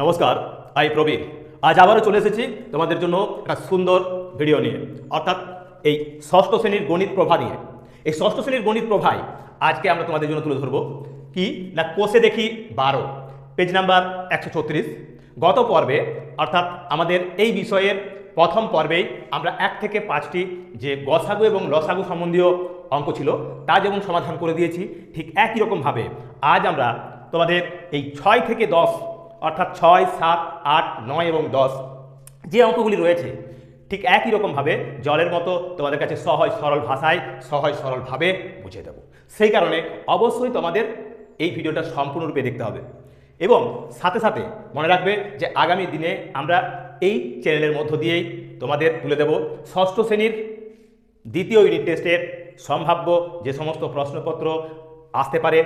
নমস্কার আই প্রবীর। আজ আবারও চলে এসেছি তোমাদের জন্য একটা সুন্দর ভিডিও নিয়ে। অর্থাৎ এই ষষ্ঠ শ্রেণির গণিত প্রভা নিয়ে। এই ষষ্ঠ শ্রেণির গণিত প্রভায় আজকে আমরা তোমাদের জন্য তুলে ধরবো। কি? না, কোষে দেখি বারো। পেজ নাম্বার একশো ছত্রিশ। গত পর্বে, অর্থাৎ আমাদের এই বিষয়ের প্রথম পর্বেই আমরা এক থেকে পাঁচটি যে গসাগু এবং লসাগু সম্বন্ধীয় অঙ্ক ছিল, তা যেমন সমাধান করে দিয়েছি, ঠিক একই রকমভাবে আজ আমরা তোমাদের এই ছয় থেকে দশ অর্থাৎ ছয়, সাত, আট, নয় এবং দশ। যে অঙ্কগুলি রয়েছে, ঠিক একই রকমভাবে জলের মতো তোমাদের কাছে সহজ, সরল ভাষায়, সহজ, সরলভাবে বুঝিয়ে দেবো। সেই কারণে অবশ্যই তোমাদের এই ভিডিওটা সম্পূর্ণরূপে দেখতে হবে। এবং সাথে সাথে মনে রাখবে যে আগামী দিনে আমরা এই চ্যানেলের মধ্য দিয়েই তোমাদের তুলে দেব ষষ্ঠ শ্রেণির দ্বিতীয় ইউনিট টেস্টের সম্ভাব্য যে সমস্ত প্রশ্নপত্র আসতে পারে,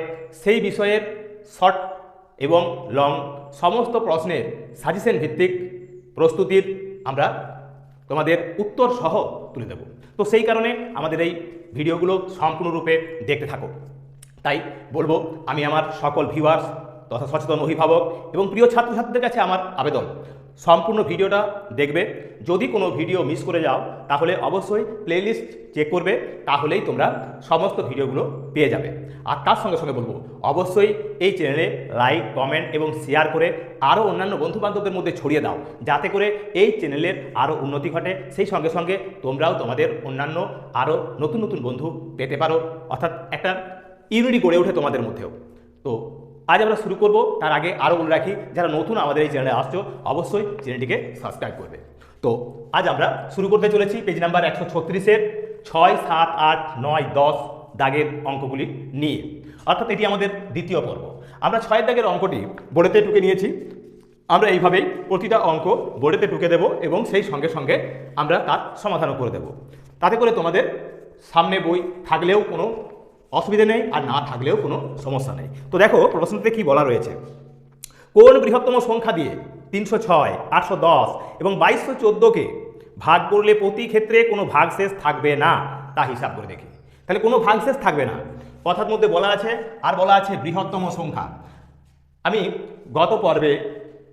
সেই বিষয়ের শর্ট এবং লং সমস্ত প্রশ্নের সাজেশন ভিত্তিক প্রস্তুতির আমরা তোমাদের উত্তর সহ তুলে দেব। তো সেই কারণে আমাদের এই ভিডিওগুলো সম্পূর্ণরূপে দেখতে থাকো। তাই বলব, আমি আমার সকল ভিউয়ার্স তথা সচেতন অভিভাবক এবং প্রিয় ছাত্রছাত্রীদের কাছে আমার আবেদন। সম্পূর্ণ ভিডিওটা দেখবে। যদি কোনো ভিডিও মিস করে যাও, তাহলে অবশ্যই প্লেলিস্ট চেক করবে, তাহলেই তোমরা সমস্ত ভিডিওগুলো পেয়ে যাবে। আর তার সঙ্গে সঙ্গে বলব, অবশ্যই এই চ্যানেলে লাইক কমেন্ট এবং শেয়ার করে আরও অন্যান্য বন্ধুবান্ধবদের মধ্যে ছড়িয়ে দাও। যাতে করে এই চ্যানেলের আরও উন্নতি ঘটে। সেই সঙ্গে সঙ্গে তোমরাও তোমাদের অন্যান্য আরও নতুন নতুন বন্ধু পেতে পারো। অর্থাৎ একটা ইউনিটি গড়ে ওঠে তোমাদের মধ্যেও। তো আজ আমরা শুরু করব, তার আগে আরও বলে রাখি, যারা নতুন আমাদের এই চ্যানেলে আসছো, অবশ্যই চ্যানেলটিকে সাবস্ক্রাইব করবে তো আজ আমরা শুরু করতে চলেছি পেজ নাম্বার একশো ছত্রিশের ছয়, সাত, আট, নয়, দশ দাগের অঙ্কগুলি নিয়ে। অর্থাৎ এটি আমাদের দ্বিতীয় পর্ব। আমরা ছয়ের দাগের অঙ্কটি বোর্ডেতে টুকে নিয়েছি। আমরা এইভাবেই প্রতিটা অঙ্ক বোর্ডেতে টুকে দেব এবং সেই সঙ্গে সঙ্গে আমরা তার সমাধানও করে দেব। তাতে করে তোমাদের সামনে বই থাকলেও কোনো অসুবিধে নেই আর না থাকলেও কোনো সমস্যা নেই। তো দেখো প্রশ্নতে কি বলা রয়েছে? কোন বৃহত্তম সংখ্যা দিয়ে তিনশো ছয়, আটশো দশ এবং বাইশশো চোদ্দোকে ভাগ করলে প্রতি ক্ষেত্রে কোনো ভাগশেষ থাকবে না? তা হিসাব করে দেখি। তাহলে কোনো ভাগশেষ থাকবে না। কথার মধ্যে বলা আছে আর বলা আছে বৃহত্তম সংখ্যা। আমি গত পর্বে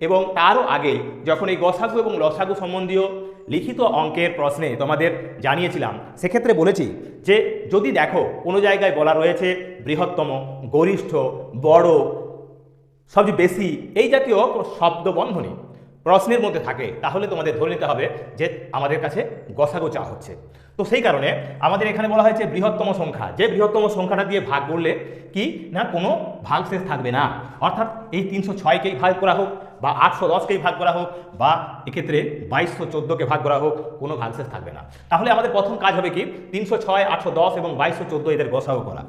এবং তারও আগে যখন এই গসাগু এবং লসাগু সম্বন্ধীয় লিখিত অঙ্কের প্রশ্নে তোমাদের জানিয়েছিলাম। সেক্ষেত্রে বলেছি যে, যদি দেখো কোনো জায়গায় বলা রয়েছে বৃহত্তম, গরিষ্ঠ, বড়, সবচেয়ে বেশি, এই জাতীয় শব্দ বন্ধনী প্রশ্নের মধ্যে থাকে, তাহলে তোমাদের ধরে নিতে হবে যে আমাদের কাছে গসাগো চা হচ্ছে। তো সেই কারণে আমাদের এখানে বলা হয়েছে বৃহত্তম সংখ্যা। যে বৃহত্তম সংখ্যাটা দিয়ে ভাগ করলে কি? না, কোনো ভাগশেষ থাকবে না। অর্থাৎ এই তিনশো ছয়কেই ভাগ করা হোক। বা আটশো দশকেই ভাগ করা হোক বা এক্ষেত্রে বাইশশো চোদ্দোকে ভাগ করা হোক, কোনো ভাগশেষ থাকবে না। তাহলে আমাদের প্রথম কাজ হবে কি? তিনশো ছয়, আটশো দশ এবং বাইশশো চোদ্দ এদের গসাগো করা।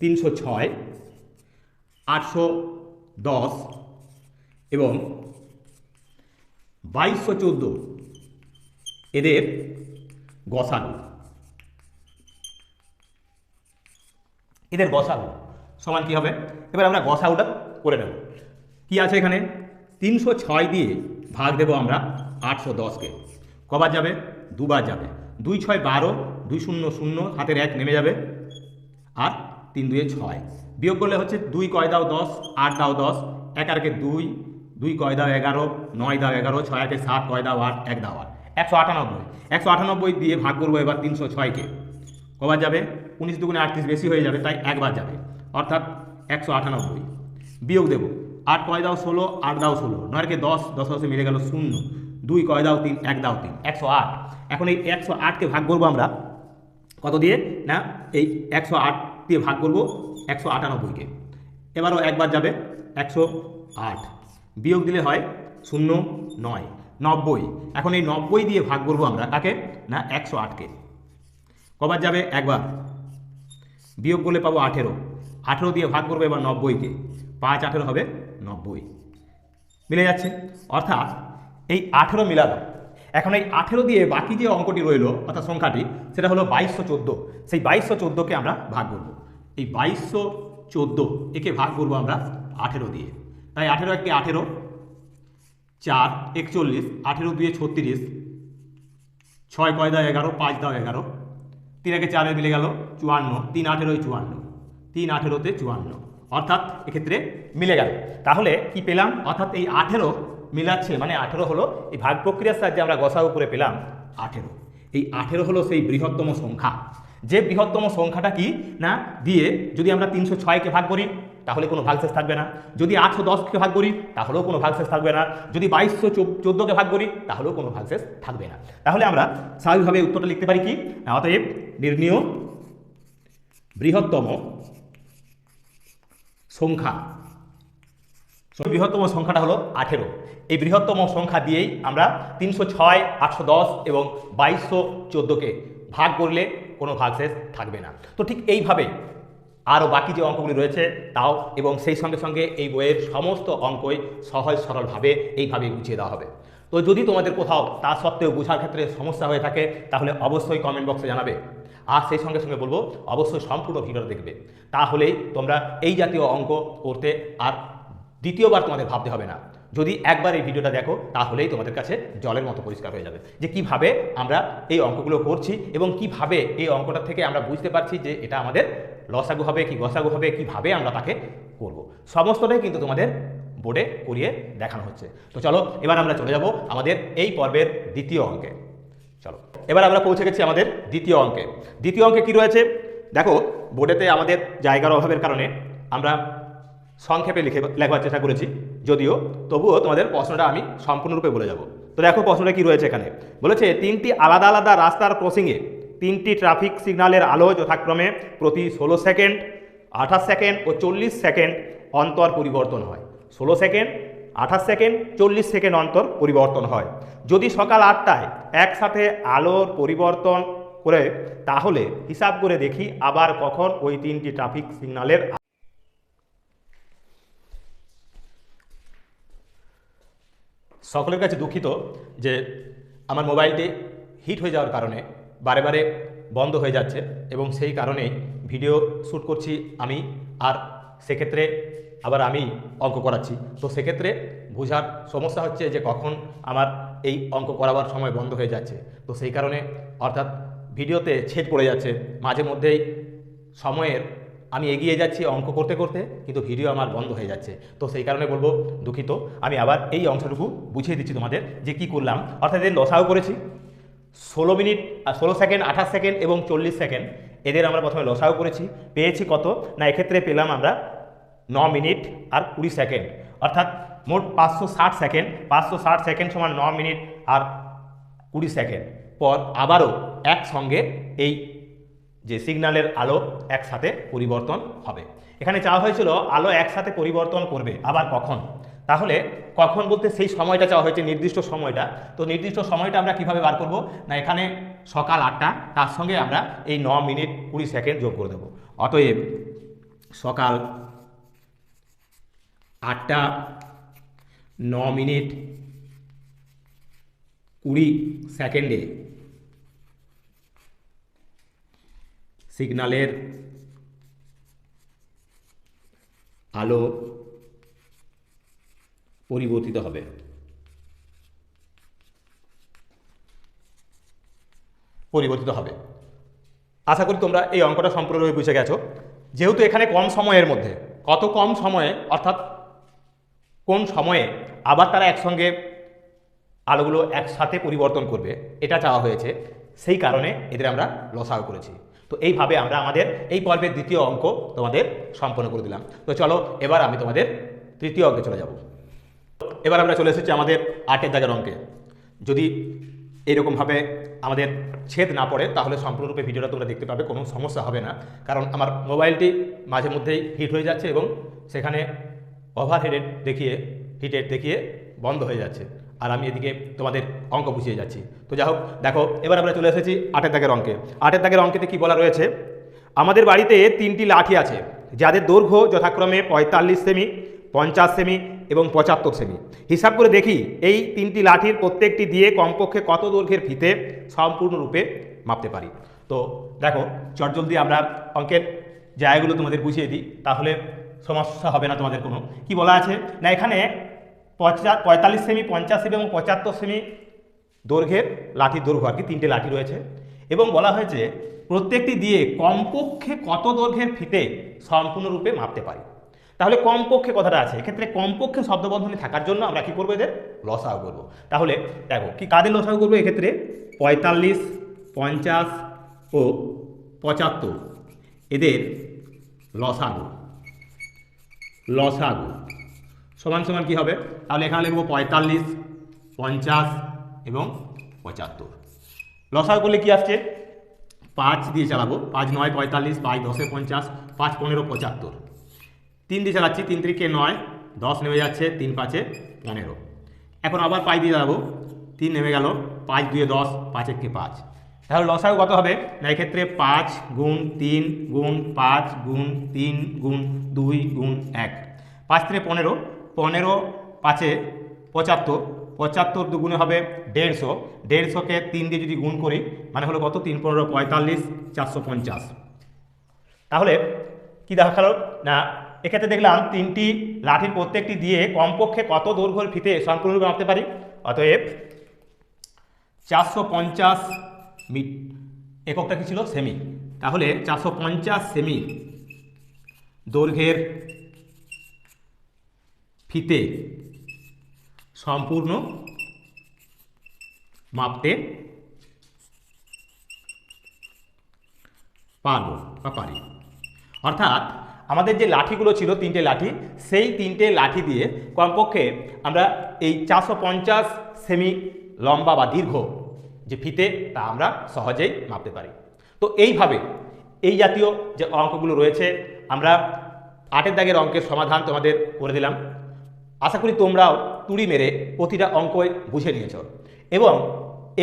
তিনশো ছয়, আটশো দশ এবং বাইশশো চোদ্দ এদের গসাগু এদের গসাগু সমান কি হবে? এবার আমরা গসাগুটা করে নেব। কি আছে এখানে? তিনশো ছয় দিয়ে ভাগ দেব আমরা আটশো দশকে। কবার যাবে? দুবার যাবে। দুই ছয় বারো, দুই শূন্য শূন্য, হাতের এক নেমে যাবে। আর তিন দুয়ে ছয়। বিয়োগ করলে হচ্ছে দুই কয় দাও দশ, আট দাও দশ, এক আরকে দুই দুই কয় দাও এগারো, নয় দাও এগারো, ছয় একে সাত, কয় দাও আট, এক দাও আট। একশো আটানব্বই। একশো আটানব্বই দিয়ে ভাগ করব এবার তিনশো ছয়কে। কবার যাবে? উনিশ দুগুণে আটত্রিশ বেশি হয়ে যাবে, তাই একবার যাবে। অর্থাৎ একশো আটানব্বই। বিয়োগ দেবো। আট কয় দাও ষোলো, আট দাও ষোলো। নয়কে দশ দশ দশে মিলে গেল শূন্য। দুই কয় দাও তিন, এক দাও তিন, একশো আট। এখন এই একশো আটকে ভাগ করব আমরা। কত দিয়ে? না, এই একশো আট দিয়ে ভাগ করব একশো আটানব্বইকে। এবারও একবার যাবে, একশো আট। বিয়োগ দিলে হয় শূন্য নয়, নব্বই। এখন এই নব্বই দিয়ে ভাগ করব আমরা কাকে? না, একশো আটকে। কবার যাবে? একবার। বিয়োগ করলে পাবো আঠেরো। আঠেরো দিয়ে ভাগ করব এবার নব্বইকে। পাঁচ আঠেরো হবে নব্বই। মিলে যাচ্ছে। অর্থাৎ এই আঠেরো মিলালো। এখন এই আঠেরো দিয়ে বাকি যে অঙ্কটি রইল, অর্থাৎ সংখ্যাটি, সেটা হলো বাইশশো চোদ্দ। সেই বাইশশো চোদ্দোকে আমরা ভাগ করব। এই বাইশশো চোদ্দ একে ভাগ করব আমরা আঠেরো দিয়ে। তাই আঠেরো একটি আঠেরো, চার একচল্লিশ, আঠেরো দুয়ে ছত্রিশ, ছয় কয় দাও এগারো, পাঁচ দাও এগারো, তিন একে চারে মিলে গেল চুয়ান্ন, তিন আঠেরোই চুয়ান্ন, তিন আঠেরোতে চুয়ান্ন। অর্থাৎ এক্ষেত্রে মিলে গেল। তাহলে কি পেলাম? অর্থাৎ এই আঠেরো মিলাচ্ছে মানে আঠেরো হলো এই ভাগ প্রক্রিয়ার সাহায্যে আমরা গসাগু করে পেলাম আঠেরো। এই আঠেরো হলো সেই বৃহত্তম সংখ্যা। যে বৃহত্তম সংখ্যাটা কি? না দিয়ে যদি আমরা তিনশো ছয়কে ভাগ করি তাহলে কোনো ভাগশেষ থাকবে না। যদি আটশো দশকে ভাগ করি তাহলেও কোনো ভাগশেষ থাকবে না। যদি বাইশশো চোদ্দোকে ভাগ করি তাহলেও কোনো ভাগশেষ থাকবে না। তাহলে আমরা স্বাভাবিকভাবে উত্তরটা লিখতে পারি কি? না, অতএব নির্ণীয় বৃহত্তম সংখ্যা। বৃহত্তম সংখ্যাটা হলো আঠেরো। এই বৃহত্তম সংখ্যা দিয়েই আমরা তিনশো ছয়, আটশো দশ এবং বাইশশো চোদ্দোকে ভাগ করলে কোনো ভাগশেষ থাকবে না। তো ঠিক এইভাবে আরও বাকি যে অঙ্কগুলি রয়েছে তাও এবং সেই সঙ্গে সঙ্গে এই বইয়ের সমস্ত অঙ্কই সহজ সরলভাবে এইভাবে গুছিয়ে দেওয়া হবে। তো যদি তোমাদের কোথাও তা সত্ত্বেও বোঝার ক্ষেত্রে সমস্যা হয়ে থাকে, তাহলে অবশ্যই কমেন্ট বক্সে জানাবে। আর সেই সঙ্গে সঙ্গে বলব, অবশ্যই সম্পূর্ণ ভিডিওটা দেখবে। তাহলেই তোমরা এই জাতীয় অঙ্ক করতে আর দ্বিতীয়বার তোমাদের ভাবতে হবে না। যদি একবার এই ভিডিওটা দেখো, তাহলেই তোমাদের কাছে জলের মতো পরিষ্কার হয়ে যাবে। যে কীভাবে আমরা এই অঙ্কগুলো করছি এবং কীভাবে এই অঙ্কটা থেকে আমরা বুঝতে পারছি যে এটা আমাদের লসাগু হবে কি গসাগু হবে, কীভাবে আমরা তাকে করব। সমস্তটাই কিন্তু তোমাদের বোর্ডে করিয়ে দেখানো হচ্ছে। তো চলো, এবার আমরা চলে যাব আমাদের এই পর্বের দ্বিতীয় অঙ্কে। চলো, এবার আমরা পৌঁছে গেছি আমাদের দ্বিতীয় অঙ্কে। দ্বিতীয় অঙ্কে কি রয়েছে? দেখো বোর্ডেতে আমাদের জায়গার অভাবের কারণে আমরা সংক্ষেপে লিখে লেখার চেষ্টা করেছি, যদিও তবুও তোমাদের প্রশ্নটা আমি সম্পূর্ণরূপে বলে যাব। তো দেখো প্রশ্নটা কি রয়েছে এখানে। বলেছে, তিনটি আলাদা আলাদা রাস্তার ক্রসিংয়ে তিনটি ট্রাফিক সিগন্যালের আলো যথাক্রমে প্রতি ষোলো সেকেন্ড, আঠাশ সেকেন্ড ও চল্লিশ সেকেন্ড অন্তর পরিবর্তন হয়। ষোলো সেকেন্ড, আঠাশ সেকেন্ড, চল্লিশ সেকেন্ড অন্তর পরিবর্তন হয়। যদি সকাল আটটায় একসাথে আলোর পরিবর্তন করে, তাহলে হিসাব করে দেখি আবার কখন ওই তিনটি ট্রাফিক সিগন্যালের সকলের কাছে দুঃখিত যে আমার মোবাইলটি হিট হয়ে যাওয়ার কারণে বারে বারে বন্ধ হয়ে যাচ্ছে এবং সেই কারণেই ভিডিও শ্যুট করছি আমি। আর সেক্ষেত্রে আবার আমি অঙ্ক করাচ্ছি। তো সেক্ষেত্রে বোঝার সমস্যা হচ্ছে যে কখন আমার এই অঙ্ক করাবার সময় বন্ধ হয়ে যাচ্ছে। তো সেই কারণে অর্থাৎ ভিডিওতে ছেদ পড়ে যাচ্ছে। মাঝে মধ্যেই সময়ের আমি এগিয়ে যাচ্ছি অঙ্ক করতে করতে, কিন্তু ভিডিও আমার বন্ধ হয়ে যাচ্ছে। তো সেই কারণে বলব, দুঃখিত, আমি আবার এই অংশটুকু বুঝিয়ে দিচ্ছি তোমাদের যে কি করলাম। অর্থাৎ এদের লসাও করেছি। ষোলো মিনিট ষোলো সেকেন্ড, আঠাশ সেকেন্ড এবং চল্লিশ সেকেন্ড, এদের আমরা প্রথমে লসাও করেছি। পেয়েছি কত? না, এক্ষেত্রে পেলাম আমরা ন মিনিট আর কুড়ি সেকেন্ড। অর্থাৎ মোট পাঁচশো ষাট সেকেন্ড। পাঁচশো ষাট সেকেন্ড সমান ন মিনিট আর কুড়ি সেকেন্ড। পর আবারও একসঙ্গে এই যে সিগন্যালের আলো একসাথে পরিবর্তন হবে। এখানে চাওয়া হয়েছিল আলো একসাথে পরিবর্তন করবে, আবার কখন? তাহলে কখন বলতে সেই সময়টা চাওয়া হয়েছে, নির্দিষ্ট সময়টা। তো নির্দিষ্ট সময়টা আমরা কীভাবে বার করব? না, এখানে সকাল আটটা, তার সঙ্গে আমরা এই ন মিনিট কুড়ি সেকেন্ড যোগ করে দেবো। অতএব সকাল আটটা, ন মিনিট কুড়ি সেকেন্ডে সিগন্যালের আলো পরিবর্তিত হবে। পরিবর্তিত হবে। আশা করি তোমরা এই অঙ্কটা সম্পূর্ণভাবে বুঝে গেছো। যেহেতু এখানে কম সময়ের মধ্যে, কত কম সময়ে, অর্থাৎ কোন সময়ে আবার তারা একসঙ্গে আলোগুলো একসাথে পরিবর্তন করবে, এটা চাওয়া হয়েছে। সেই কারণে এদের আমরা লসাও করেছি। তো এইভাবে আমরা আমাদের এই পর্বের দ্বিতীয় অঙ্ক তোমাদের সম্পন্ন করে দিলাম। তো চলো, এবার আমি তোমাদের তৃতীয় অঙ্কে চলে যাব। এবার আমরা চলে এসেছি আমাদের আটের দাগের অঙ্কে। যদি এরকমভাবে আমাদের ছেদ না পড়ে, তাহলে সম্পূর্ণরূপে ভিডিওটা তোমরা দেখতে পাবে, কোনো সমস্যা হবে না। কারণ আমার মোবাইলটি মাঝে মধ্যেই হিট হয়ে যাচ্ছে এবং সেখানে ওভারহেডেড দেখিয়ে হিটেড দেখিয়ে বন্ধ হয়ে যাচ্ছে। আর আমি এদিকে তোমাদের অঙ্ক বুঝিয়ে যাচ্ছি। তো যাই হোক, দেখো, এবার আমরা চলে এসেছি আটের দাগের অঙ্কে। আটের দাগের অঙ্কেতে কি বলা রয়েছে? আমাদের বাড়িতে তিনটি লাঠি আছে, যাদের দৈর্ঘ্য যথাক্রমে পঁয়তাল্লিশ সেমি, পঞ্চাশ সেমি এবং পঁচাত্তর সেমি। হিসাব করে দেখি, এই তিনটি লাঠির প্রত্যেকটি দিয়ে কমপক্ষে কত দৈর্ঘ্যের ফিতে সম্পূর্ণরূপে মাপতে পারি? তো দেখো চটজলদি আমরা অঙ্কের জায়গাগুলো তোমাদের বুঝিয়ে দিই। তাহলে সমস্যা হবে না তোমাদের কোনো। কি বলা আছে? না, এখানে পঁচা, পঁয়তাল্লিশ সেমি, পঞ্চাশ সেমি এবং পঁচাত্তর সেমি দৈর্ঘ্যের লাঠির দৈর্ঘ্য আর কি, তিনটে লাঠি রয়েছে। এবং বলা হয়েছে, প্রত্যেকটি দিয়ে কমপক্ষে কত দৈর্ঘ্যের ফিতে সম্পূর্ণরূপে মাপতে পারি? তাহলে কমপক্ষে কথাটা আছে। এক্ষেত্রে কমপক্ষে শব্দবন্ধনী থাকার জন্য আমরা কী করব এদের? লসাও করব। তাহলে দেখো, কি কাদের লসাও করব এক্ষেত্রে? পঁয়তাল্লিশ, পঞ্চাশ ও পঁচাত্তর। এদের লসাগু। লসাগু সমান সমান কি হবে? তাহলে এখানে লিখব পঁয়তাল্লিশ, পঞ্চাশ এবং পঁচাত্তর। লসাগু করলে কি আসছে? পাঁচ দিয়ে চালাবো। পাঁচ নয়, পঁয়তাল্লিশ, পাঁচ দশে পঞ্চাশ, পাঁচ পনেরো, পঁচাত্তর। তিন দিয়ে চালাচ্ছি, তিন তিরিকে নয়, দশ নেমে যাচ্ছে, তিন পাঁচে পনেরো। এখন আবার পাঁচ দিয়ে চালাবো তিন নেমে গেল, পাঁচ দুয়ে দশ পাঁচ একে পাঁচ। তাহলে লসাগু কত হবে? না, এক্ষেত্রে পাঁচ গুণ তিন গুণ পাঁচ গুণ তিন গুণ দুই গুণ এক। পাঁচ থেকে পনেরো পনেরো পাঁচে পঁচাত্তর পঁচাত্তর দুগুণে হবে দেড়শো। দেড়শোকে তিন দিয়ে যদি গুণ করি মানে হলো কত? তিন, পনেরো, পঁয়তাল্লিশ, চারশো পঞ্চাশ। তাহলে কি দেখা গেল না, এক্ষেত্রে দেখলাম তিনটি লাঠির প্রত্যেকটি দিয়ে কমপক্ষে কত দৈর্ঘ্যের ফিতে সম্পূর্ণরূপে আঁকতে পারি? অতএব চারশো পঞ্চাশ মিট। এককটা কি ছিল? সেমি। তাহলে চারশো পঞ্চাশ সেমি দৈর্ঘ্যের ফিতে সম্পূর্ণ মাপতে পারব বা পারি। অর্থাৎ আমাদের যে লাঠিগুলো ছিল, তিনটে লাঠি, সেই তিনটে লাঠি দিয়ে কমপক্ষে আমরা এই চারশো পঞ্চাশ সেমি লম্বা বা দীর্ঘ যে ফিতে, তা আমরা সহজেই মাপতে পারি। তো এইভাবে এই জাতীয় যে অঙ্কগুলো রয়েছে, আমরা আটের দাগের অঙ্কের সমাধান তোমাদের করে দিলাম। আশা করি তোমরাও তুড়ি মেরে প্রতিটা অঙ্কই বুঝে নিয়েছ এবং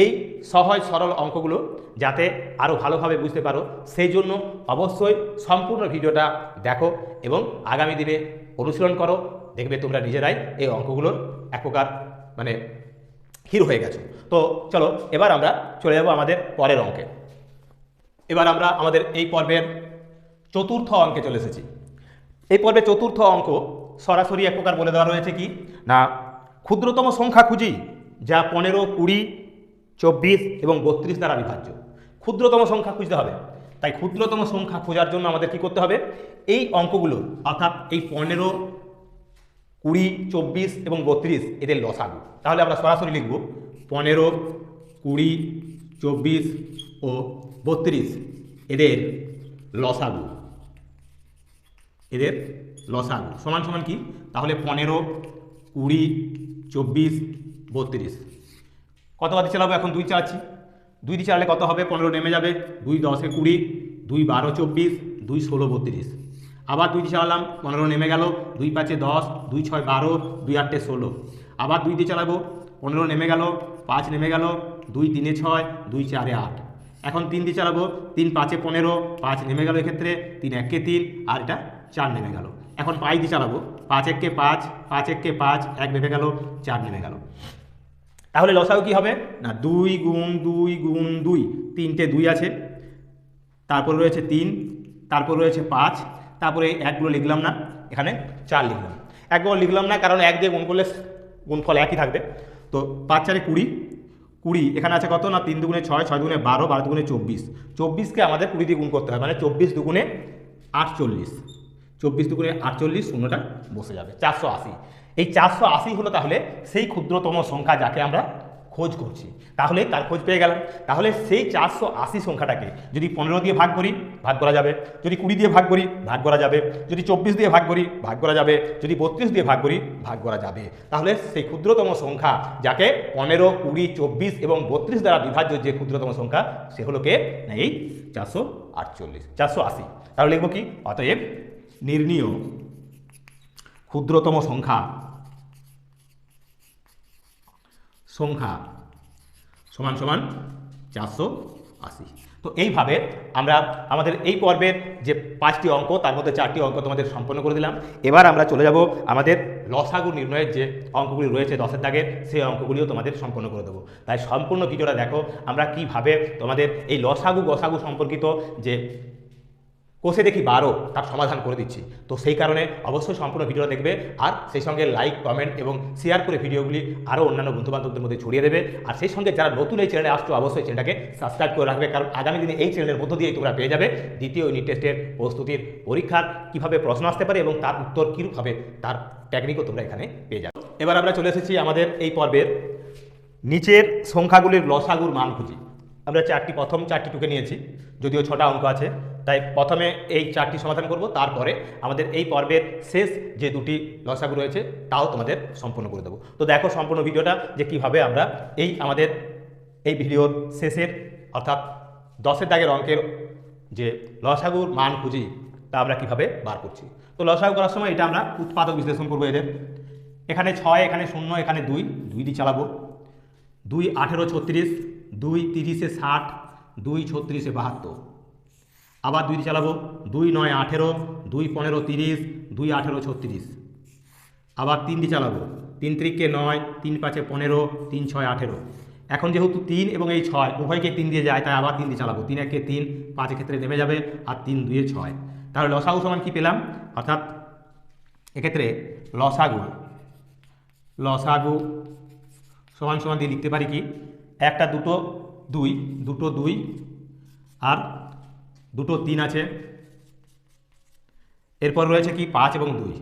এই সহজ সরল অঙ্কগুলো যাতে আরও ভালোভাবে বুঝতে পারো, সেই জন্য অবশ্যই সম্পূর্ণ ভিডিওটা দেখো এবং আগামী দিনে অনুশীলন করো। দেখবে তোমরা নিজেরাই এই অঙ্কগুলোর এক প্রকার মানে হিরো হয়ে গেছো। তো চলো, এবার আমরা চলে যাব আমাদের পরের অঙ্কে। এবার আমরা আমাদের এই পর্বের চতুর্থ অঙ্কে চলে এসেছি। এই পর্বে চতুর্থ অঙ্ক সরাসরি এক প্রকার বলে দেওয়া রয়েছে কি? না, ক্ষুদ্রতম সংখ্যা খুঁজি, যা পনেরো, কুড়ি, চব্বিশ এবং বত্রিশ দ্বারা বিভাজ্য। ক্ষুদ্রতম সংখ্যা খুঁজতে হবে। তাই ক্ষুদ্রতম সংখ্যা খোঁজার জন্য আমাদের কি করতে হবে? এই অঙ্কগুলো অর্থাৎ এই পনেরো কুড়ি, চব্বিশ এবং বত্রিশ এদের লসাগু তাহলে আমরা সরাসরি লিখব পনেরো, কুড়ি, চব্বিশ ও বত্রিশ এদের লসাগু এদের লসাগু সমান সমান কি? তাহলে পনেরো, কুড়ি, চব্বিশ, বত্রিশ। কত বাদে চালাবো? এখন দুই চালাচ্ছি। দুই দিয়ে চালালে কত হবে? পনেরো নেমে যাবে। দুই দশে কুড়ি, দুই বারো, চব্বিশ, দুই ষোলো, বত্রিশ। আবার দুই দিয়ে চালালাম, পনেরো নেমে গেল, দুই পাঁচে দশ, দুই ছয় বারো, দুই আটে ষোলো। আবার দুই দিয়ে চালাবো, পনেরো নেমে গেল, পাঁচ নেমে গেল, দুই তিনে ছয়, দুই চারে আট। এখন তিন দিয়ে চালাবো, তিন পাঁচে পনেরো, পাঁচ নেমে গেল এক্ষেত্রে, তিন একে তিন, আর এটা চার নেমে গেল। এখন পাঁচ দিয়ে চালাবো, পাঁচ এককে পাঁচ পাঁচ এককে পাঁচ, এক নেমে গেল, চার নেমে গেল। তাহলে লসাও কি হবে? না, দুই গুণ দুই গুণ দুই, তিনটে দুই আছে। তারপর রয়েছে তিন, তারপর রয়েছে পাঁচ তারপরে একগুলো লিখলাম না, এখানে চার লিখলাম। একগুলো লিখলাম না, কারণ এক দিয়ে গুণ করলে গুণফল একই থাকবে। তো পাঁচ, চারে কুড়ি কুড়ি, এখানে আছে কত? না, তিন দুগুণে ছয় ছয় দুগুণে বারো বারো দুগুণে চব্বিশ। চব্বিশকে আমাদের কুড়ি দিয়ে গুণ করতে হবে মানে চব্বিশ দুগুণে আটচল্লিশ। চব্বিশ দুগুণে আটচল্লিশ শূন্যটা বসে যাবে, চারশো আশি। এই চারশো আশি হলো তাহলে সেই ক্ষুদ্রতম সংখ্যা যাকে আমরা খোঁজ করছি। তাহলে তার খোঁজ পেয়ে গেলাম। তাহলে সেই চারশো আশি সংখ্যাটাকে যদি পনেরো দিয়ে ভাগ করি, ভাগ করা যাবে। যদি কুড়ি দিয়ে ভাগ করি, ভাগ করা যাবে। যদি চব্বিশ দিয়ে ভাগ করি, ভাগ করা যাবে। যদি বত্রিশ দিয়ে ভাগ করি, ভাগ করা যাবে। তাহলে সেই ক্ষুদ্রতম সংখ্যা যাকে পনেরো, কুড়ি, চব্বিশ এবং বত্রিশ দ্বারা বিভাজ্য যে ক্ষুদ্রতম সংখ্যা, সে হলো কে এই চারশো আটচল্লিশ, চারশো আশি। তাহলে লিখব কি? অতএব নির্ণীয় ক্ষুদ্রতম সংখ্যা সংখ্যা সমান সমান চারশো আশি। তো এইভাবে আমরা আমাদের এই পর্বের যে পাঁচটি অঙ্ক, তার মধ্যে চারটি অঙ্ক তোমাদের সম্পন্ন করে দিলাম। এবার আমরা চলে যাব আমাদের লসাগু নির্ণয়ের যে অঙ্কগুলি রয়েছে দশের দাগের, সেই অঙ্কগুলিও তোমাদের সম্পন্ন করে দেবো। তাই সম্পূর্ণ ভিডিওটা দেখো, আমরা কীভাবে তোমাদের এই লসাগু গসাগু সম্পর্কিত যে কোষে দেখি বারো, তার সমাধান করে দিচ্ছি। তো সেই কারণে অবশ্যই সম্পূর্ণ ভিডিওটা দেখবে আর সেই সঙ্গে লাইক কমেন্ট এবং শেয়ার করে ভিডিওগুলি আরও অন্যান্য বন্ধুবান্ধবদের মধ্যে ছড়িয়ে দেবে। আর সেই সঙ্গে যারা নতুন এই চ্যানেলে আসছো, অবশ্যই চ্যানেলটাকে সাবস্ক্রাইব করে রাখবে। কারণ আগামী দিনে এই চ্যানেলের মধ্য দিয়েই তোমরা পেয়ে যাবে দ্বিতীয় ইউনিট টেস্টের প্রস্তুতির পরীক্ষার কীভাবে প্রশ্ন আসতে পারে এবং তার উত্তর কীরূপভাবে তার টেকনিকও তোমরা এখানে পেয়ে যাবে। এবার আমরা চলে এসেছি আমাদের এই পর্বের নিচের সংখ্যাগুলির লসাগুর মান খুঁজি। আমরা চারটি, প্রথম চারটি টুকে নিয়েছি, যদিও ছটা অঙ্ক আছে। তাই প্রথমে এই চারটি সমাধান করব, তারপরে আমাদের এই পর্বের শেষ যে দুটি লসাগু রয়েছে, তাও তোমাদের সম্পূর্ণ করে দেবো। তো দেখো সম্পূর্ণ ভিডিওটা যে কীভাবে আমরা এই আমাদের এই ভিডিওর শেষের, অর্থাৎ দশের দাগের অঙ্কের যে লসাগুর মান খুঁজি, তা আমরা কীভাবে বার করছি। তো লসাগু করার সময় এটা আমরা উৎপাদক বিশ্লেষণ করব এদের। এখানে ছয়, এখানে শূন্য, এখানে দুই দুই দিয়ে চালাবো। দুই আঠেরো ছত্রিশ, দুই তিরিশে ষাট, দুই ছত্রিশে বাহাত্তর। আবার দুই দিয়ে চালাবো। দুই নয় আঠেরো, দুই পনেরো তিরিশ, দুই আঠেরো ছত্রিশ। আবার তিন দিয়ে চালাবো। তিন ত্রিকে নয়, তিন পাঁচে পনেরো, তিন ছয় আঠেরো। এখন যেহেতু তিন এবং এই ছয় উভয়কে তিন দিয়ে যায়, তাই আবার তিন দিয়ে চালাবো। তিন একে তিন, পাঁচের ক্ষেত্রে নেমে যাবে আর তিন দুয়ে ছয়। তাহলে লসাগু সমান কী পেলাম? অর্থাৎ এক্ষেত্রে লসাগু লসাগু সমান সমান দিয়ে লিখতে পারি কি? একটা দুটো দুই দুটো দুই, আর দুটো তিন আছে। এরপর রয়েছে কি? পাঁচ এবং দুই।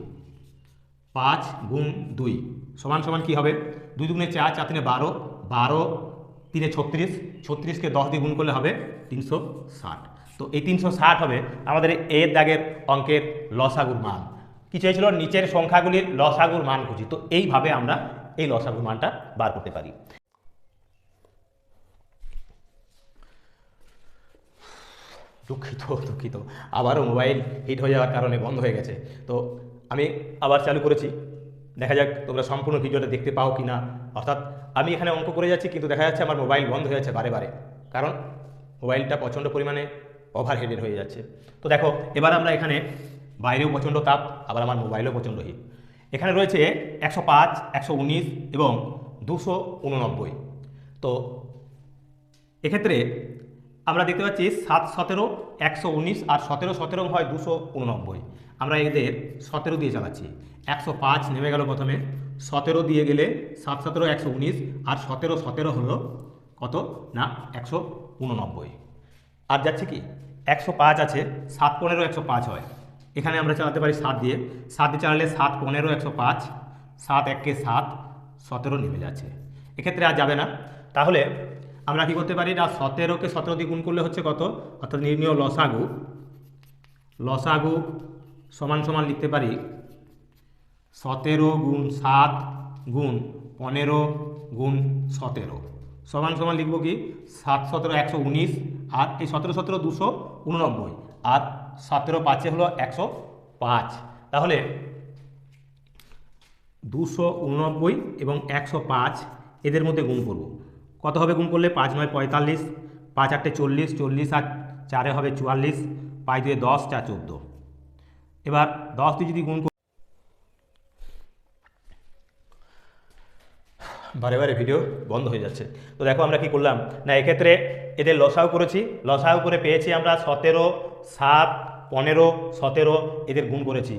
পাঁচ গুণ দুই। সমান সমান কি হবে? দুই দুগুণে চার চার তিনে বারো বারো তিনে ছত্রিশ, ছত্রিশকে দশ দিয়ে গুণ করলে হবে তিনশো ষাট। তো এই তিনশো ষাট হবে আমাদের এর দাগের অঙ্কের লসাগুর মান। কি চেয়েছিল নিচের সংখ্যাগুলির লসাগুর মান খুঁজি। তো এইভাবে আমরা এই লসাগুর মানটা বার করতে পারি। দুঃখিত দুঃখিত। আবারও মোবাইল হিট হয়ে যাওয়ার কারণে বন্ধ হয়ে গেছে। তো আমি আবার চালু করেছি। দেখা যাক তোমরা সম্পূর্ণ ভিডিওটা দেখতে পাও কি না অর্থাৎ আমি এখানে অঙ্ক করে যাচ্ছি, কিন্তু দেখা যাচ্ছে আমার মোবাইল বন্ধ হয়ে যাচ্ছে বারে বারে। কারণ মোবাইলটা প্রচণ্ড পরিমাণে ওভারহেডেড হয়ে যাচ্ছে। তো দেখো, এবার আমরা এখানে বাইরেও প্রচণ্ড তাপ, আবার আমার মোবাইলেও প্রচণ্ড হিট এখানে রয়েছে একশো পাঁচ, একশো উনিশ এবং দুশো উননব্বই। তো এক্ষেত্রে আমরা দেখতে পাচ্ছি সাত সতেরো, একশো উনিশ আর সতেরো সতেরো হয় দুশো উননব্বই। আমরা এদের সতেরো দিয়ে চালাচ্ছি। একশো পাঁচ নেমে গেল প্রথমে। সতেরো দিয়ে গেলে সাত সতেরো, একশো উনিশ আর সতেরো সতেরো হলো কত? না, একশো উননব্বই। আর যাচ্ছে কি? একশো পাঁচ আছে, সাত পনেরো, একশো পাঁচ হয়। এখানে আমরা চালাতে পারি সাত দিয়ে। সাত দিয়ে চালালে সাত পনেরো, একশো পাঁচ, সাত এককে সাত, সতেরো নেমে যাচ্ছে। এক্ষেত্রে আর যাবে না। তাহলে আমরা কি করতে পারি? না সতেরোকে সতেরো দিয়ে গুণ করলে হচ্ছে কত? অর্থাৎ নির্ণয় লসাগু লসাগু সমান সমান লিখতে পারি সতেরো গুণ সাত গুণ পনেরো গুণ সতেরো। সমান সমান লিখব কি? সাত সতেরো একশো উনিশ, আর এই সতেরো সতেরো দুশো উননব্বই, আর সতেরো পাঁচে হলো একশো পাঁচ। তাহলে দুশো উননব্বই এবং একশো পাঁচ এদের মধ্যে গুণ করব। কত হবে গুণ করলে? পাঁচ নয় পঁয়তাল্লিশ, পাঁচ আটটে চল্লিশ চল্লিশ আর চারে হবে চুয়াল্লিশ, পাঁচ দুয়ে দশ, চার চোদ্দ। এবার দশ দিয়ে যদি গুণ বারে বারে ভিডিও বন্ধ হয়ে যাচ্ছে। তো দেখো আমরা কি করলাম? না, এক্ষেত্রে এদের লসাও করেছি। লসাও করে পেয়েছি আমরা সতেরো, সাত, পনেরো, সতেরো এদের গুণ করেছি।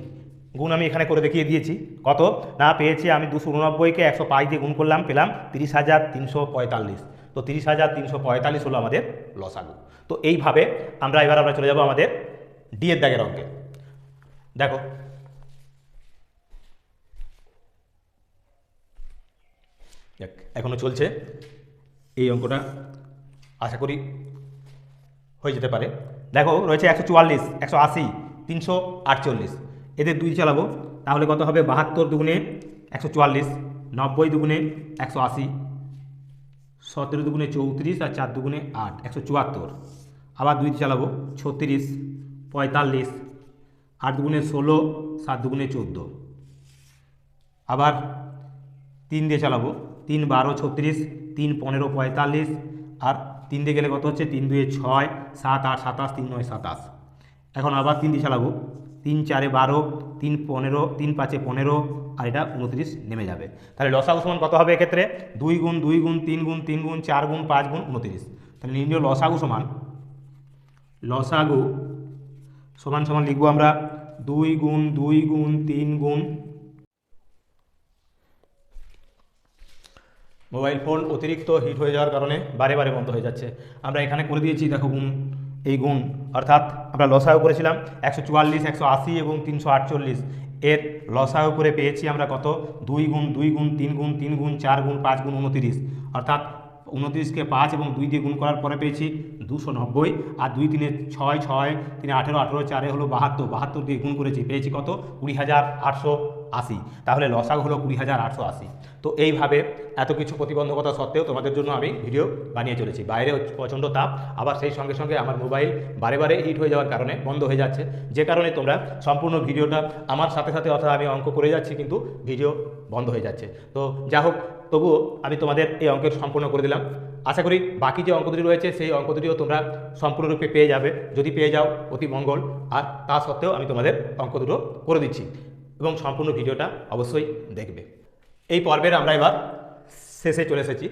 গুণ আমি এখানে করে দেখিয়ে দিয়েছি। কত? না পেয়েছি আমি দুশো উননব্বইকে একশো পাঁচ দিয়ে গুণ করলাম, পেলাম তিরিশ হাজার তিনশো পঁয়তাল্লিশ। তো তিরিশ হাজার তিনশো পঁয়তাল্লিশ হলো আমাদের লসাগু। তো এইভাবে আমরা এবার আমরা চলে যাব আমাদের ডিএর দাগের অঙ্কে। দেখো। যাক এখনও চলছে। এই অঙ্কটা আশা করি হয়ে যেতে পারে। দেখো, রয়েছে একশো চুয়াল্লিশ, একশো আশি, তিনশো আটচল্লিশ। এদের দুই চালাবো। তাহলে কত হবে? বাহাত্তর দুগুণে একশো চুয়াল্লিশ, নব্বই দুগুণে একশো আশি, সতেরো দুগুণে চৌত্রিশ আর চার দুগুণে আট, একশো চুয়াত্তর। আবার দুই চালাবো, ছত্রিশ, পঁয়তাল্লিশ, আট দুগুণে ষোলো, সাত দুগুণে চোদ্দ। আবার তিন দিয়ে চালাবো, তিন বারো ছত্রিশ, তিন পনেরো পঁয়তাল্লিশ, আর তিন দিয়ে গেলে কত হচ্ছে? তিন দুয়ে ছয়, সাত আট, সাতাশ, তিন নয়, সাতাশ। এখন আবার তিন দিয়ে চালাবো তিন চারে বারো, তিন পনেরো, তিন পাঁচে পনেরো, আর এটা উনত্রিশ নেমে যাবে। তাহলে লসাগু সমান কত হবে এক্ষেত্রে? দুই গুণ দুই গুণ, তিন গুণ তিন গুণ, চার গুণ, পাঁচ গুণ, উনত্রিশ। তাহলে নির্ণয় লসাগু সমান লসাগু সমান সমান লিখব আমরা দুই গুণ দুই গুণ, তিন গুণ। মোবাইল ফোন অতিরিক্ত হিট হয়ে যাওয়ার কারণে বারে বারে বন্ধ হয়ে যাচ্ছে। আমরা এখানে করে দিয়েছি, দেখো, গুণ। এই গুণ। অর্থাৎ আমরা লসায়ু করেছিলাম একশো চুয়াল্লিশ, একশো আশি এবং তিনশো আটচল্লিশ। এর লসায়ু করে পেয়েছি আমরা কত? দুই গুণ দুই গুণ, তিন গুণ তিন গুণ, চার গুণ, পাঁচ গুণ, উনতিরিশ। অর্থাৎ উনত্রিশকে পাঁচ এবং দুই দিয়ে গুণ করার পরে পেয়েছি দুশো নব্বই। আর দুই তিনে ছয় ছয় তিনে আঠেরো আঠেরো, চারে হলো বাহাত্তর। বাহাত্তর দিয়ে গুণ করেছি, পেয়েছি কত? কুড়ি হাজার আটশো আশি। তাহলে লসাগু হলো কুড়ি হাজার আটশো আশি। তো এইভাবে এত কিছু প্রতিবন্ধকতা সত্ত্বেও তোমাদের জন্য আমি ভিডিও বানিয়ে চলেছি। বাইরে প্রচণ্ড তাপ, আবার সেই সঙ্গে সঙ্গে আমার মোবাইল বারে বারে হিট হয়ে যাওয়ার কারণে বন্ধ হয়ে যাচ্ছে। যে কারণে তোমরা সম্পূর্ণ ভিডিওটা আমার সাথে সাথে অর্থাৎ আমি অঙ্ক করে যাচ্ছি, কিন্তু ভিডিও বন্ধ হয়ে যাচ্ছে। তো যা হোক তবুও আমি তোমাদের এই অঙ্কের সম্পূর্ণ করে দিলাম। আশা করি বাকি যে অঙ্ক দুটি রয়েছে, সেই অঙ্ক দুটিও তোমরা সম্পূর্ণরূপে পেয়ে যাবে। যদি পেয়ে যাও, অতি মঙ্গল। আর তা সত্ত্বেও আমি তোমাদের অঙ্ক দুটো করে দিচ্ছি। এবং সম্পূর্ণ ভিডিওটা অবশ্যই দেখবে। এই পর্বের আমরা এবার শেষে চলে এসেছি।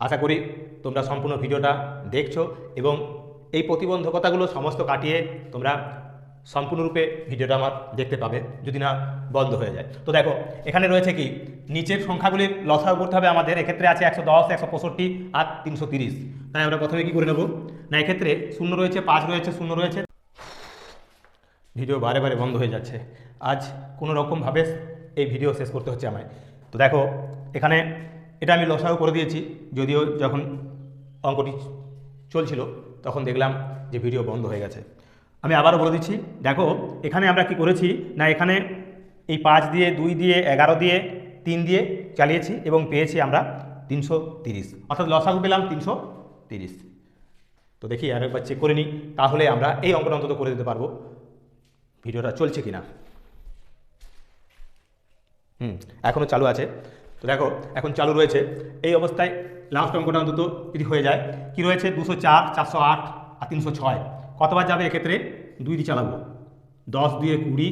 আশা করি তোমরা সম্পূর্ণ ভিডিওটা দেখছ এবং এই প্রতিবন্ধকতাগুলো সমস্ত কাটিয়ে তোমরা সম্পূর্ণরূপে ভিডিওটা আমার দেখতে পাবে, যদি না বন্ধ হয়ে যায়। তো দেখো, এখানে রয়েছে কি? নিচের সংখ্যাগুলির লসাও করতে হবে আমাদের, এক্ষেত্রে আছে একশো দশ, একশো পঁয়ষট্টি আর তিনশো তিরিশ। তাই আমরা প্রথমে কি করে নেব? না, এক্ষেত্রে শূন্য রয়েছে, পাঁচ রয়েছে, শূন্য রয়েছে। ভিডিও বারে বারে বন্ধ হয়ে যাচ্ছে। আজ কোনো রকমভাবে এই ভিডিও শেষ করতে হচ্ছে আমায়। তো দেখো, এখানে এটা আমি লসাও করে দিয়েছি, যদিও যখন অঙ্কটি চলছিল, তখন দেখলাম যে ভিডিও বন্ধ হয়ে গেছে। আমি আবারও বলে দিচ্ছি, দেখো, এখানে আমরা কি করেছি? না, এখানে এই পাঁচ দিয়ে, দুই দিয়ে, এগারো দিয়ে, তিন দিয়ে চালিয়েছি এবং পেয়েছি আমরা তিনশো তিরিশ। অর্থাৎ লসাগু পেলাম তিনশো তিরিশ। তো দেখি আরেকবার চেক করে নিই, তাহলে আমরা এই অঙ্কটা অন্তত করে দিতে পারব। ভিডিওটা চলছে কিনা? হুম এখনও চালু আছে। তো দেখো, এখন চালু রয়েছে। এই অবস্থায় লাস্ট অঙ্কটা অন্তত যদি হয়ে যায়, কি রয়েছে? দুশো চার, চারশো আট আর তিনশো ছয়। কতবার যাবে এক্ষেত্রে? দুই দিয়ে চালাবো দশ দুয়ে কুড়ি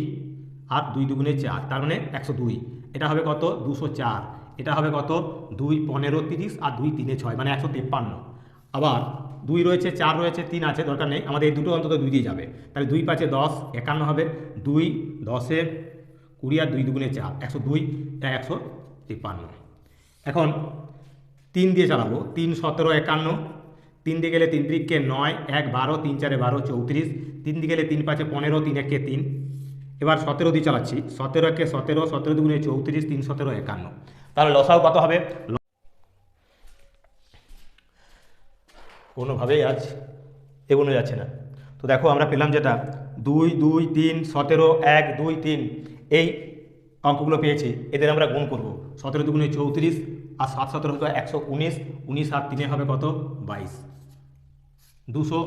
আর দুই দুগুণে চার, তার মানে একশো দুই। এটা হবে কত? দুশো চার। এটা হবে কত? দুই পনেরো তিরিশ আর দুই তিনে ছয় মানে একশো তেপ্পান্ন। আবার দুই রয়েছে, চার রয়েছে, তিন আছে, দরকার নেই। আমাদের এই দুটো অন্তত দুই দিয়ে যাবে। তাহলে দুই পাঁচে দশ, একান্ন হবে। দুই দশে কুড়ি আর দুই দুগুণে চার, একশো দুই, এটা একশো তিপ্পান্ন। এখন তিন দিয়ে চালাবো। তিন, সতেরো, একান্ন তিন দিকে গেলে তিন তিরিককে নয়, এক, বারো, তিন, চারে বারো, চৌত্রিশ। তিন দিকে গেলে তিন, পাঁচে পনেরো, তিন, একে তিন। এবার সতেরো দিয়ে চালাচ্ছি। সতেরো, একে সতেরো সতেরো দুগুণে চৌত্রিশ, তিন, সতেরো, একান্ন। তাহলে লসাও কত হবে? কোনোভাবেই আজ এগোনো যাচ্ছে না। তো দেখো, আমরা পেলাম যেটা? দুই দুই, তিন, সতেরো, এক, দুই, তিন। এই অঙ্কগুলো পেয়েছি। এদের আমরা গুণ করব। সতেরো দুগুণে চৌত্রিশ আর সাত, সতেরো হবে একশো উনিশ। উনিশ আর তিনে হবে কত? বাইশ। দুশো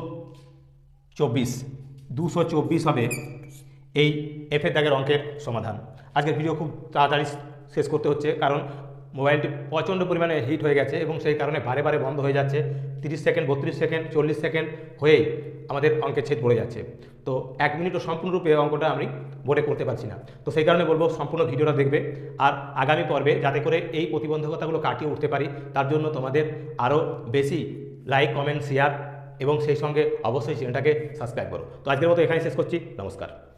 চব্বিশ। দুশো চব্বিশ হবে এই এফের দাগের অঙ্কের সমাধান। আজকের ভিডিও খুব তাড়াতাড়ি শেষ করতে হচ্ছে কারণ মোবাইলটি প্রচণ্ড পরিমাণে হিট হয়ে গেছে এবং সেই কারণে বারে বারে বন্ধ হয়ে যাচ্ছে। তিরিশ সেকেন্ড, বত্রিশ সেকেন্ড, চল্লিশ সেকেন্ড হয়েই আমাদের অঙ্কের ছেদ পড়ে যাচ্ছে। তো এক মিনিটও সম্পূর্ণরূপে অঙ্কটা আমি বোর্ডে করতে পারছি না। তো সেই কারণে বলব সম্পূর্ণ ভিডিওটা দেখবে আর আগামী পর্বে যাতে করে এই প্রতিবন্ধকতাগুলো কাটিয়ে উঠতে পারি, তার জন্য তোমাদের আরও বেশি লাইক কমেন্ট শেয়ার এবং সেই সঙ্গে অবশ্যই চ্যানেলটাকে সাবস্ক্রাইব করো। তো আজকের মতো এখানে শেষ করছি। নমস্কার।